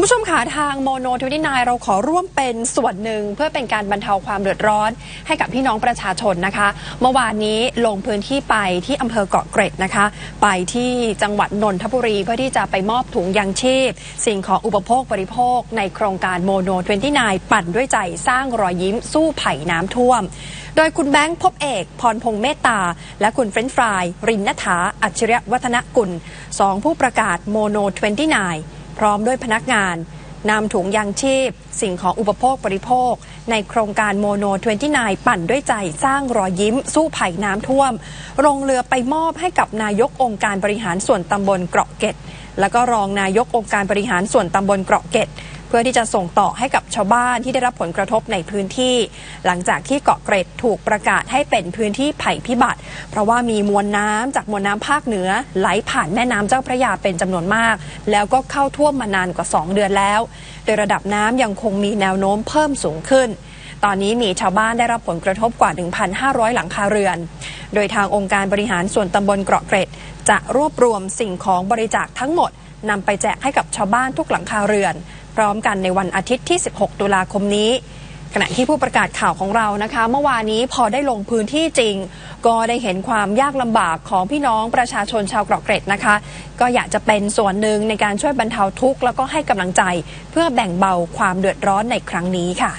คุณผู้ชมค่ะทางโมโนทวินายเราขอร่วมเป็นส่วนหนึ่งเพื่อเป็นการบรรเทาความเดือดร้อน ให้กับพี่น้องประชาชนนะคะ เมื่อวานนี้ลงพื้นที่ไปที่อำเภอเกาะเกร็ดนะคะ ไปที่จังหวัดนนทบุรีเพื่อที่จะไปมอบถุงยางชีพ สิ่งของอุปโภคบริโภค ในโครงการโมโนทวินายปั่นด้วยใจสร้างรอยยิ้มสู้ภัยน้ำท่วม โดยคุณแบงค์พบเอก พรพงษ์เมตตา และคุณเฟรนฟราย รินนัฐาอัจฉริยวัฒนกุลสองผู้ประกาศโมโน29 พร้อมด้วยพนักงานนำถุงยางชีพ สิ่งของอุปโภคบริโภค ในโครงการโมโน 29 ปั่นด้วยใจสร้างรอยยิ้ม สู้ภัยน้ำท่วมลงเรือไปมอบให้กับนายกองค์การบริหารส่วนตำบลเกราะเกร็ดแล้วก็รองนายกองค์การบริหารส่วนตำบลเกราะเกร็ด เพื่อที่จะส่งต่อให้กับชาวบ้านที่ได้รับผลกระทบในพื้นที่ หลังจากที่เกาะเกร็ดถูกประกาศให้เป็นพื้นที่ภัยพิบัติ เพราะว่ามีมวลน้ำจากมวลน้ำภาคเหนือ ไหลผ่านแม่น้ำเจ้าพระยาเป็นจำนวนมาก แล้วก็เข้าท่วมมานานกว่า 2 เดือนแล้ว โดยระดับน้ำยังคงมีแนวโน้มเพิ่มสูงขึ้นตอนนี้มีชาวบ้านได้รับผลกระทบกว่า 1,500 หลังคาเรือน โดยทางองค์การบริหารส่วนตำบลเกราะเกร็ด จะรวบรวมสิ่งของบริจาคทั้งหมดนำไปแจกให้กับชาวบ้านทุกหลังคาเรือน ร้อมกันในวันอาทิตย์ที่ 16 ตุลาคมนี้ขณะที่ผู้ประกาศข่าวของเรานะคะ เมื่อวานนี้พอได้ลงพื้นที่จริง ก็ได้เห็นความยากลำบากของพี่น้องประชาชนชาวเกราะเกร็ดนะคะ ก็อยากจะเป็นส่วนหนึ่งในการช่วยบรรเทาทุกข์แล้วก็ให้กำลังใจ เพื่อแบ่งเบาความเดือดร้อนในครั้งนี้ค่ะ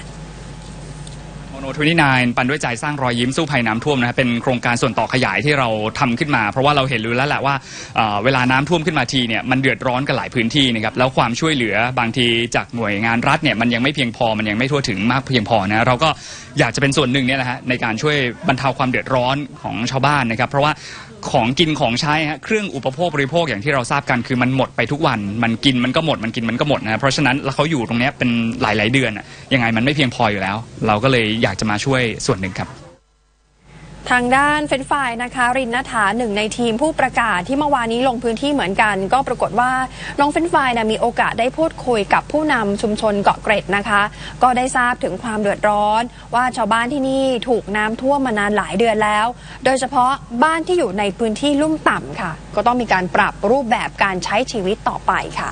โนทวินายปันด้วยใจสร้างรอยยิ้มสู้ภัยน้ำท่วมนะครับเป็นโครงการส่วนต่อขยายที่เราทำขึ้นมา เพราะว่าเราเห็นรู้แล้วแหละว่าเเวลาน้ำท่วมขึ้นมาทีเนี่ยมันเดือดร้อนกันหลายพื้นที่นะครับแล้วความช่วยเหลือบางทีจากหน่วยงานรัฐเนี่ยมันยังไม่เพียงพอมันยังไม่ทั่วถึงมากเพียงพอนะเราก็อยากจะเป็นส่วนหนึ่งเนี่ยนะฮะในการช่วยบรรเทาความเดือดร้อนของชาวบ้านนะครับ เพราะว่าของกินของใช้ฮะเครื่องอุปโภคบริโภคอย่างที่เราทราบกันคือมันหมดไปทุกวัน มันกินมันก็หมดมันกินมันก็หมดนะเพราะฉะนั้นแล้วเขาอยู่ตรงนี้เป็นหลาย ๆ เดือนอะยังไงมันไม่เพียงพออยู่แล้ว เราก็เลยอยากจะมาช่วยส่วนหนึ่งครับทางด้านเฟนฟายนะคะรินนัฐาหนึ่งในทีมผู้ประกาศที่เมื่อวานนี้ลงพื้นที่เหมือนกัน ก็ปรากฏว่าน้องเฟนฟายนะมีโอกาสได้พูดคุยกับผู้นำชุมชนเกาะเกร็ดนะคะ ก็ได้ทราบถึงความเดือดร้อน ว่าชาวบ้านที่นี่ถูกน้ำท่วมมานานหลายเดือนแล้ว โดยเฉพาะบ้านที่อยู่ในพื้นที่ลุ่มต่ำค่ะ ก็ต้องมีการปรับรูปแบบการใช้ชีวิตต่อไปค่ะ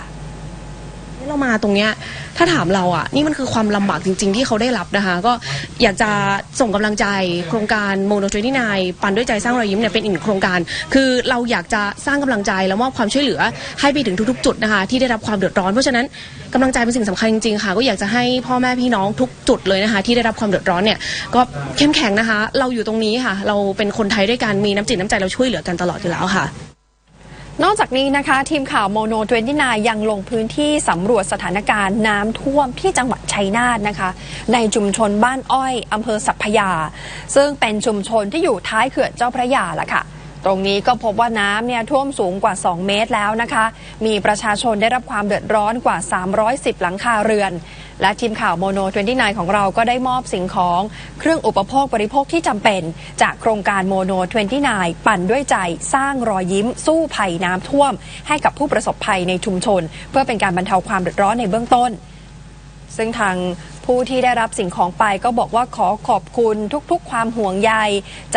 เรามาตรงเนี้ยถ้าถามเราอะ นี่มันคือความลำบากจริง ๆ ที่เขาได้รับนะคะ ก็อยากจะส่งกำลังใจโครงการโมโนทรีนายปันด้วยใจสร้างรอยยิ้มเนี่ยเป็นอีกหนึ่งโครงการ คือเราอยากจะสร้างกำลังใจแล้วมอบความช่วยเหลือให้ไปถึงทุกๆ จุดนะคะ ที่ได้รับความเดือดร้อนเพราะฉะนั้นกำลังใจเป็นสิ่งสำคัญจริงๆค่ะ ก็อยากจะให้พ่อแม่พี่น้องทุกจุดเลยนะคะ ที่ได้รับความเดือดร้อนเนี่ยก็เข้มแข็งนะคะ เราอยู่ตรงนี้ค่ะ เราเป็นคนไทยด้วยกันมีน้ำจิตน้ำใจเราช่วยเหลือกันตลอดอยู่แล้วค่ะ นอกจากนี้นะคะ ทีมข่าวโมโน29ยังลงพื้นที่สำรวจสถานการณ์น้ำท่วมที่จังหวัดชัยนาทนะคะ ในชุมชนบ้านอ้อยอำเภอสัพพยา ซึ่งเป็นชุมชนที่อยู่ท้ายเขื่อนเจ้าพระยาละค่ะ ตรงนี้ก็พบว่าน้ำเนี่ยท่วมสูงกว่า 2 เมตรแล้วนะคะ มีประชาชนได้รับความเดือดร้อนกว่า 310 หลังคาเรือน และทีมข่าวโมโน 29 ของเราก็ได้มอบสิ่งของเครื่องอุปโภคบริโภคที่จำเป็น จากโครงการโมโน 29 ปั่นด้วยใจสร้างรอยยิ้ม สู้ภัยน้ำท่วม ให้กับผู้ประสบภัยในชุมชน เพื่อเป็นการบรรเทาความเดือดร้อนในเบื้องต้น ซึ่งทางผู้ที่ได้รับสิ่งของไปก็บอกว่าขอขอบคุณทุกๆ ความห่วงใย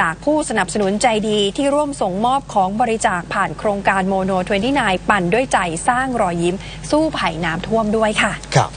จากผู้สนับสนุนใจดีที่ร่วมส่งมอบของบริจาคผ่านโครงการโมโน 29 ปั่นด้วยใจสร้างรอยยิ้ม สู้ภัยน้ำท่วมด้วยค่ะ ครับ